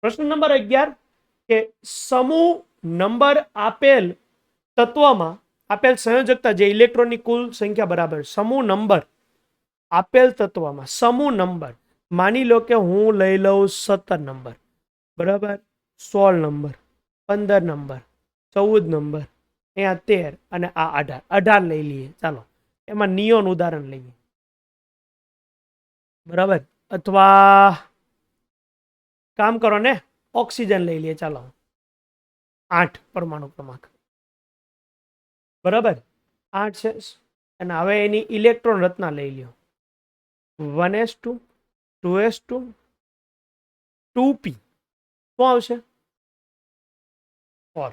પ્રશ્ન નંબર અગિયાર, કે સમૂહ નંબર આપેલ તત્વમાં, આપેલ સંયોજકતા જે ઇલેક્ટ્રોનની કુલ સંખ્યા બરાબર, સમૂહ નંબર આપેલ તત્વમાં, સમૂહ નંબર, માની લો કે હું લઈ લઉં સત્તર નંબર, બરાબર? સોળ નંબર, પંદર નંબર, ચૌદ નંબર, અહીંયા તેર અને આ અઢાર અઢાર લઈ લઈએ, ચાલો, એમાં નિયોન ઉદાહરણ લઈએ. બરાબર? અથવા કામ કરો ને, ઓક્સિજન લઈ લઈએ ચાલો. આઠ પરમાણુ ક્રમાંક. બરાબર? આઠ છે અને હવે એની ઇલેક્ટ્રોન રચના લઈ લ્યો. One s two two s two two p. શું આવશે? ફોર.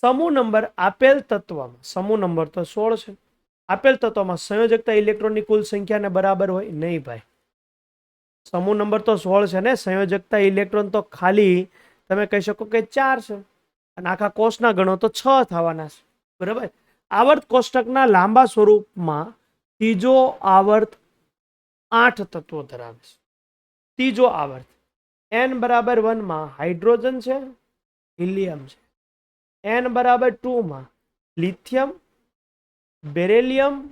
સમૂહ નંબર આપેલ તત્વમાં, સમૂહ નંબર તો સોળ છે. આપેલ તત્વમાં સંયોજકતા ઇલેક્ટ્રોનની કુલ સંખ્યાને બરાબર હોય? નહીં ભાઈ. સમૂહ નંબર તો સોળ છે ને? સંયોજકતા ઇલેક્ટ્રોન તો ખાલી, તમે કહી શકો કે ચાર છે. અને આખા કોષના ગણો તો છ થવાના છે. બરાબર? આવર્ત કોષ્ટકના લાંબા સ્વરૂપમાં ત્રીજો આવર્ત આઠ તત્વો ધરાવે છે. ત્રીજો આવર્ત. એન બરાબર વનમાં હાઇડ્રોજન છે, હિલિયમ છે. એન બરાબર ટુમાં lithium, beryllium,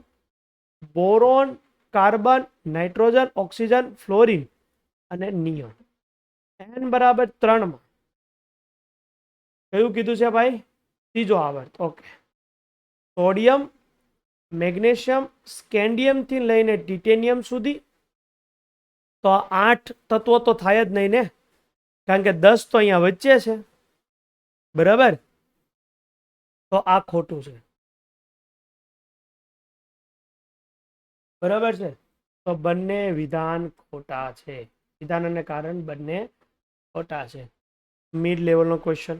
boron carbon, nitrogen, oxygen, fluorine અને નિયોન. એન બરાબર ત્રણમાં કયું કીધું છે ભાઈ? ત્રીજો આવર્ત. ઓકે સોડિયમ, મેગ્નેશિયમ સ્કેન્ડિયમથી લઈને ટિટેનિયમ સુધી. તો આઠ તત્વો તો થાય જ નહીં ને. કારણ કે દસ તો અહીંયા વચ્ચે છે. બરાબર? તો આ ખોટું છે. બરાબર છે? તો બંને વિધાન ખોટા છે. વિધાન અને કારણ બંને ખોટા છે. મિડ લેવલનો ક્વેશ્ચન